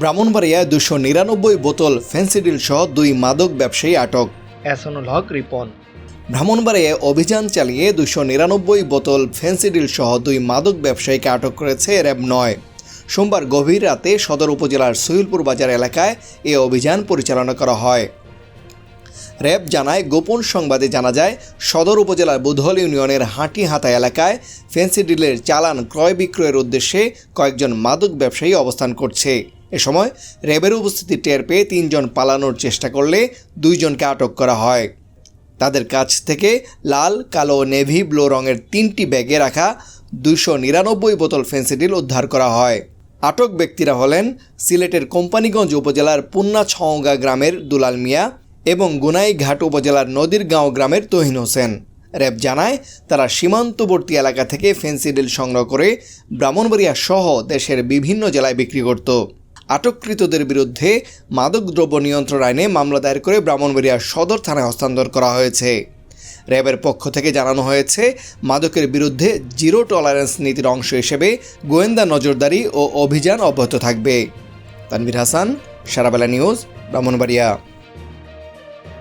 ব্রাহ্মণবাড়িয়ায় দুশো নিরানব্বই বোতল ফেন্সিডিল সহ দুই মাদক ব্যবসায়ী আটক। এসনুল হক রিপন। ব্রাহ্মণবাড়িয়ায় অভিযান চালিয়ে দুশো নিরানব্বই বোতল ফেন্সিডিল সহ দুই মাদক ব্যবসায়ীকে আটক করেছে র্যাব নয়। সোমবার গভীর রাতে সদর উপজেলার সহিলপুর বাজার এলাকায় এ অভিযান পরিচালনা করা হয়। র্যাব জানায় গোপন সংবাদে জানা যায় সদর উপজেলার বুধল ইউনিয়নের হাটিহাতা এলাকায় ফেন্সিডিলের চালান ক্রয় বিক্রয়ের উদ্দেশ্যে কয়েকজন মাদক ব্যবসায়ী অবস্থান করছে। এ সময় র্যাবের উপস্থিতি টের পেয়ে তিনজন পালানোর চেষ্টা করলে দুইজনকে আটক করা হয়। তাদের কাছ থেকে লাল, কালো নেভি ব্লু রঙের তিনটি ব্যাগে রাখা দুশো নিরানব্বই বোতল ফেন্সিডিল উদ্ধার করা হয়। আটক ব্যক্তিরা হলেন সিলেটের কোম্পানিগঞ্জ উপজেলার পুন্না ছওগা গ্রামের দুলাল মিয়া এবং গুনাইঘাট উপজেলার নদীরগাঁও গ্রামের তহিন হোসেন। র্যাব জানায়, তারা সীমান্তবর্তী এলাকা থেকে ফেন্সিডিল সংগ্রহ করে ব্রাহ্মণবাড়িয়া সহ দেশের বিভিন্ন জেলায় বিক্রি করত। আটককৃতদের বিরুদ্ধে মাদকদ্রব্য নিয়ন্ত্রণ আইনে মামলা দায়ের করে ব্রাহ্মণবাড়িয়া সদর থানায় হস্তান্তর করা হয়েছে। র্যাবের পক্ষ থেকে জানানো হয়েছে, মাদকের বিরুদ্ধে জিরো টলারেন্স নীতির অংশ হিসেবে গোয়েন্দা নজরদারি ও অভিযান অব্যাহত থাকবে। তানভীর হাসান, সারাবেলা নিউজ, ব্রাহ্মণবাড়িয়া।